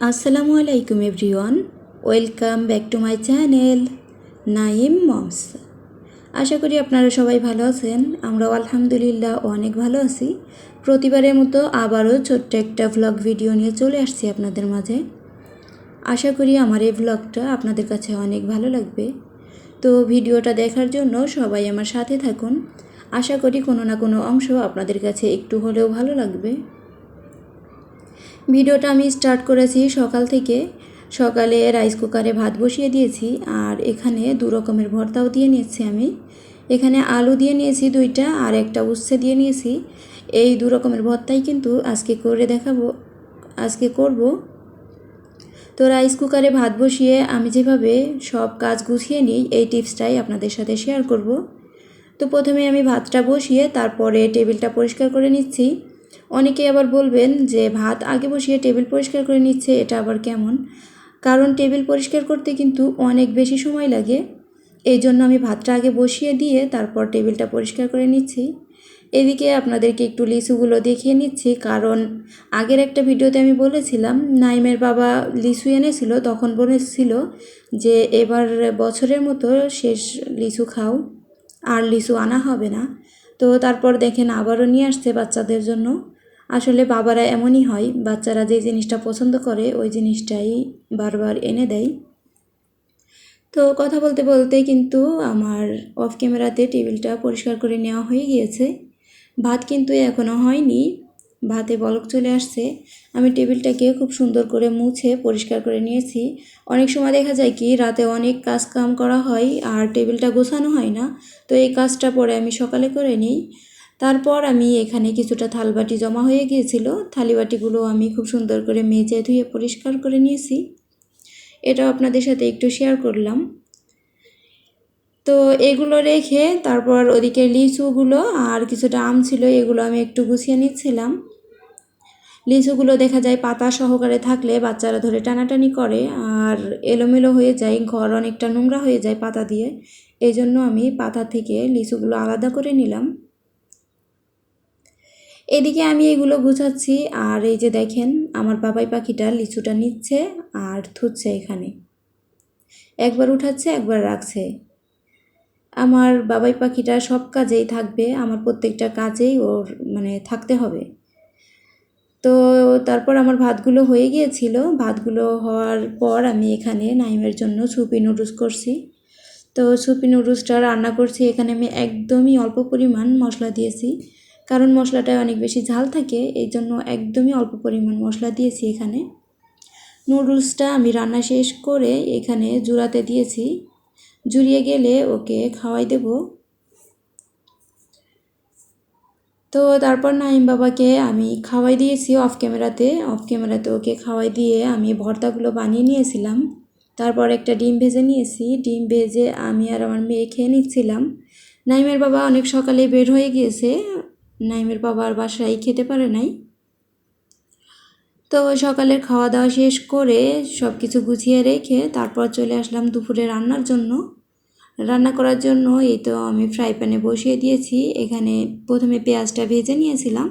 আসসালামু আলাইকুম everyone, welcome back to my channel Naim moms. আশা করি আপনারা সবাই ভালো আছেন, আমরাও আলহামদুলিল্লাহ অনেক ভালো আছি। প্রতিবারের মতো আবারও ছোট্ট একটা ভ্লগ ভিডিও নিয়ে চলে আসছি আপনাদের মাঝে। আশা করি আমার এই ভ্লগটা আপনাদের কাছে অনেক ভালো লাগবে। তো ভিডিওটা দেখার জন্য সবাই আমার সাথে থাকুন। আশা করি কোনো না কোনো অংশ আপনাদের কাছে একটু হলেও ভালো লাগবে। ভিডিওটা আমি স্টার্ট করেছি সকাল থেকে। সকালে রাইস কুকারে ভাত বসিয়ে দিয়েছি আর এখানে দু রকমের ভর্তাও দিয়ে নিয়েছি আমি। এখানে আলু দিয়ে নিয়েছি দুইটা আর একটা উচ্ছে দিয়ে নিয়েছি। এই দু রকমের ভর্তাই কিন্তু আজকে করে দেখাবো, আজকে করব। তো রাইস কুকারে ভাত বসিয়ে আমি যেভাবে সব কাজ গুছিয়ে নিই, এই টিপসটাই আপনাদের সাথে শেয়ার করব। তো প্রথমে আমি ভাতটা বসিয়ে তারপরে টেবিলটা পরিষ্কার করে নিচ্ছি। অনেকে আবার বলবেন যে, ভাত আগে বসিয়ে টেবিল পরিষ্কার করে নিচ্ছে, এটা আবার কেমন? কারণ টেবিল পরিষ্কার করতে কিন্তু অনেক বেশি সময় লাগে। এই জন্য আমি ভাতটা আগে বসিয়ে দিয়ে তারপর টেবিলটা পরিষ্কার করে নিচ্ছি। এদিকে আপনাদেরকে একটু লিচুগুলো দেখিয়ে নিচ্ছি। কারণ আগের একটা ভিডিওতে আমি বলেছিলাম, নাইমের বাবা লিচু এনেছিল, তখন বলেছিল যে, এবার বছরের মতো শেষ লিচু খাও, আর লিচু আনা হবে না। তো তারপর দেখেন আবারও নিয়ে আসছে বাচ্চাদের জন্য। আসলে বাবারা এমনই হয়, বাচ্চারা যে জিনিসটা পছন্দ করে ওই জিনিসটাই বারবার এনে দেয়। তো কথা বলতে বলতে কিন্তু আমার অফ ক্যামেরাতে টেবিলটা পরিষ্কার করে নেওয়া হয়ে গিয়েছে। ভাত কিন্তু এখনও হয়নি, ভাতে বলক চলে আসছে। আমি টেবিলটাকে খুব সুন্দর করে মুছে পরিষ্কার করে নিয়েছি। অনেক সময় দেখা যায় কি, রাতে অনেক কাজ কাম করা হয় আর টেবিলটা গোছানো হয় না। তো এই কাজটা পরে আমি সকালে করে নিই। তারপর আমি এখানে কিছুটা থালবাটি জমা হয়ে গিয়েছিল। থালিবাটিগুলো আমি খুব সুন্দর করে মেজে ধুয়ে পরিষ্কার করে নিয়েছি। এটাও আপনাদের সাথে একটু শেয়ার করলাম। তো এগুলো রেখে তারপর ওদিকে লিচুগুলো আর কিছুটা আম ছিল, এগুলো আমি একটু গুছিয়ে নিচ্ছিলাম। লিচুগুলো দেখা যায় পাতা সহকারে থাকলে বাচ্চারা ধরে টানাটানি করে আর এলোমেলো হয়ে যায়, ঘর অনেকটা নোংরা হয়ে যায় পাতা দিয়ে। এই জন্য আমি পাতা থেকে লিচুগুলো আলাদা করে নিলাম। এদিকে আমি এগুলো গুছাচ্ছি, আর এই যে দেখেন, আমার বাবাই পাখিটা লিচুটা নিচ্ছে আর থুচ্ছে এখানে। একবার উঠাচ্ছে, একবার রাখছে। আমার বাবাই পাখিটা সব কাজেই থাকবে, আমার প্রত্যেকটা কাজেই ওর মানে থাকতে হবে। তো তারপর আমার ভাতগুলো হয়ে গিয়েছিল। ভাতগুলো হওয়ার পর আমি এখানে নাইমের জন্য সুপি নুডলস করছি। তো সুপি নুডলসটা রান্না করছি, এখানে আমি একদমই অল্প পরিমাণ মশলা দিয়েছি। কারণ মশলাটায় অনেক বেশি ঝাল থাকে, এই জন্য একদমই অল্প পরিমাণ মশলা দিয়েছি এখানে। নুডলসটা আমি রান্না শেষ করে এখানে জুড়াতে দিয়েছি। জুড়িয়ে গেলে ওকে খাওয়াই দেব। তো তারপর নাইম বাবাকে আমি খাওয়াই দিয়েছি অফ ক্যামেরাতে। অফ ক্যামেরাতে ওকে খাওয়াই দিয়ে আমি ভর্তাগুলো বানিয়ে নিয়েছিলাম। তারপর একটা ডিম ভেজে নিয়েছি। ডিম ভেজে আমি আর আমার মেয়ে খেয়ে নিচ্ছিলাম। নাইমের বাবা অনেক সকালে বের হয়ে গিয়েছে। নাইমের বাবার বাসায় খেতে পারে নাই। তো সকালের খাওয়া দাওয়া শেষ করে সব কিছু গুছিয়ে রেখে তারপর চলে আসলাম দুপুরে রান্নার জন্য। রান্না করার জন্য এই তো আমি ফ্রাই প্যানে বসিয়ে দিয়েছি। এখানে প্রথমে পেঁয়াজটা ভেজে নিয়েছিলাম।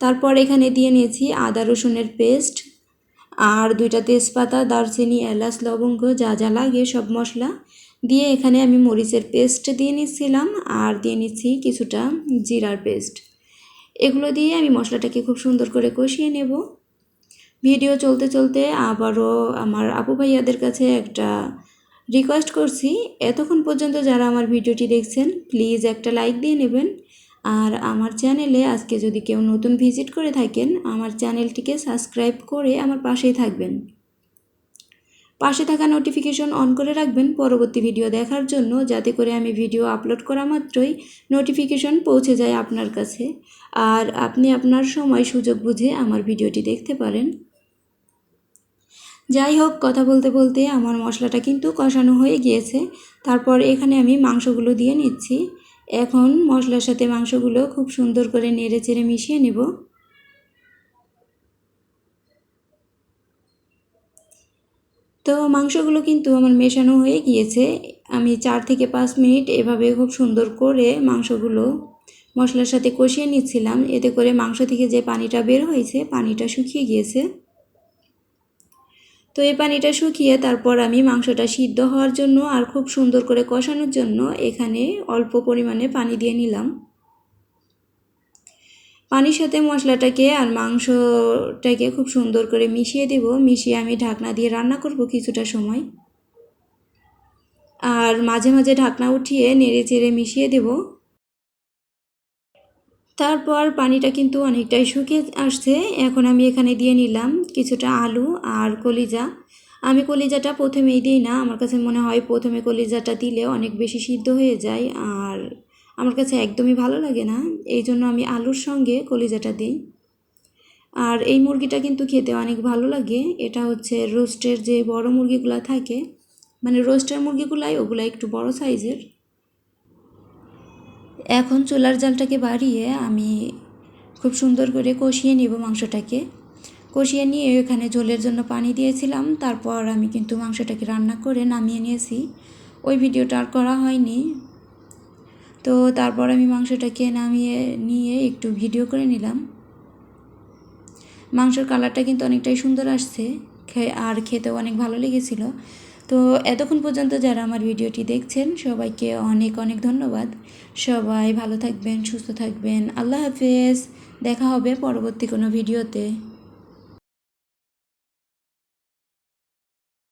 তারপর এখানে দিয়ে নিয়েছি আদা রসুনের পেস্ট আর দুইটা তেজপাতা, দারচিনি, এলাচ, লবঙ্গ, যা যা লাগে সব মশলা। দিয়ে এখানে আমি মরিচের পেস্ট দিয়ে নিচ্ছিলাম আর দিয়ে নিচ্ছি কিছুটা জিরার পেস্ট। এগুলো দিয়ে আমি মশলাটাকে খুব সুন্দর করে কষিয়ে নেব। ভিডিও চলতে চলতে আবারও আমার আপু ভাইয়াদের কাছে একটা রিকোয়েস্ট করছি। এতক্ষণ পর্যন্ত যারা আমার ভিডিওটি দেখছেন প্লিজ একটা লাইক দিয়ে নেবেন। আর আমার চ্যানেলে আজকে যদি কেউ নতুন ভিজিট করে থাকেন, আমার চ্যানেলটিকে সাবস্ক্রাইব করে আমার পাশেই থাকবেন। পাশে থাকা নোটিফিকেশন অন করে রাখবেন পরবর্তী ভিডিও দেখার জন্য, যাতে করে আমি ভিডিও আপলোড করা মাত্রই নোটিফিকেশন পৌঁছে যায় আপনার কাছে। আর আপনি আপনার সময়, সুযোগ বুঝে আমার ভিডিওটি দেখতে পারেন। যাই হোক, কথা বলতে বলতে আমার মশলাটা কিন্তু কষানো হয়ে গিয়েছে। তারপর এখানে আমি মাংসগুলো দিয়ে নিচ্ছি। এখন মশলার সাথে মাংসগুলো খুব সুন্দর করে নেড়ে চেড়ে মিশিয়ে নেব। তো মাংসগুলো কিন্তু আমার মেশানো হয়ে গিয়েছে। আমি চার থেকে পাঁচ মিনিট এভাবে খুব সুন্দর করে মাংসগুলো মশলার সাথে কষিয়ে নিচ্ছিলাম। এতে করে মাংস থেকে যে পানিটা বের হয়েছে, পানিটা শুকিয়ে গিয়েছে। তো এই পানিটা শুকিয়ে তারপর আমি মাংসটা সিদ্ধ হওয়ার জন্য আর খুব সুন্দর করে কষানোর জন্য এখানে অল্প পরিমাণে পানি দিয়ে নিলাম। পানির সাথে মশলাটাকে আর মাংসটাকে খুব সুন্দর করে মিশিয়ে দেব। মিশিয়ে আমি ঢাকনা দিয়ে রান্না করব কিছুটা সময়। আর মাঝে মাঝে ঢাকনা উঠিয়ে নেড়ে চেড়ে মিশিয়ে দেব। তারপর পানিটা কিন্তু অনেকটাই শুকিয়ে আসছে। এখন আমি এখানে দিয়ে নিলাম কিছুটা আলু আর কলিজা। আমি কলিজাটা প্রথমেই দিই না। আমার কাছে মনে হয় প্রথমে কলিজাটা দিলে অনেক বেশি সিদ্ধ হয়ে যায়। আর আমার কাছে একদমই ভালো লাগে না। এই জন্য আমি আলুর সঙ্গে কলিজাটা দিই। আর এই মুরগিটা কিন্তু খেতে অনেক ভালো লাগে। এটা হচ্ছে রোস্টের যে বড় মুরগিগুলো থাকে মানে রোস্টের মুরগিগুলাই ওগুলো একটু বড় সাইজের। এখন চুলার জালটাকে বাড়িয়ে আমি খুব সুন্দর করে কষিয়ে নিব মাংসটাকে। কষিয়ে নিয়ে এখানে ঝোলের জন্য পানি দিয়েছিলাম, তারপর আমি কিন্তু মাংসটাকে রান্না করে নামিয়ে নিয়েছি। ওই ভিডিওটা আর করা হয়নি। তো তারপর আমি মাংসটাকে নামিয়ে নিয়ে একটু ভিডিও করে নিলাম। মাংসের কালারটা কিন্তু অনেকটাই সুন্দর আসছে আর খেতেও অনেক ভালো লেগেছিল। তো এতক্ষণ পর্যন্ত যারা আমার ভিডিওটি দেখছেন, সবাইকে অনেক অনেক ধন্যবাদ। সবাই ভালো থাকবেন, সুস্থ থাকবেন। আল্লাহ হাফেজ। দেখা হবে পরবর্তী কোনো ভিডিওতে।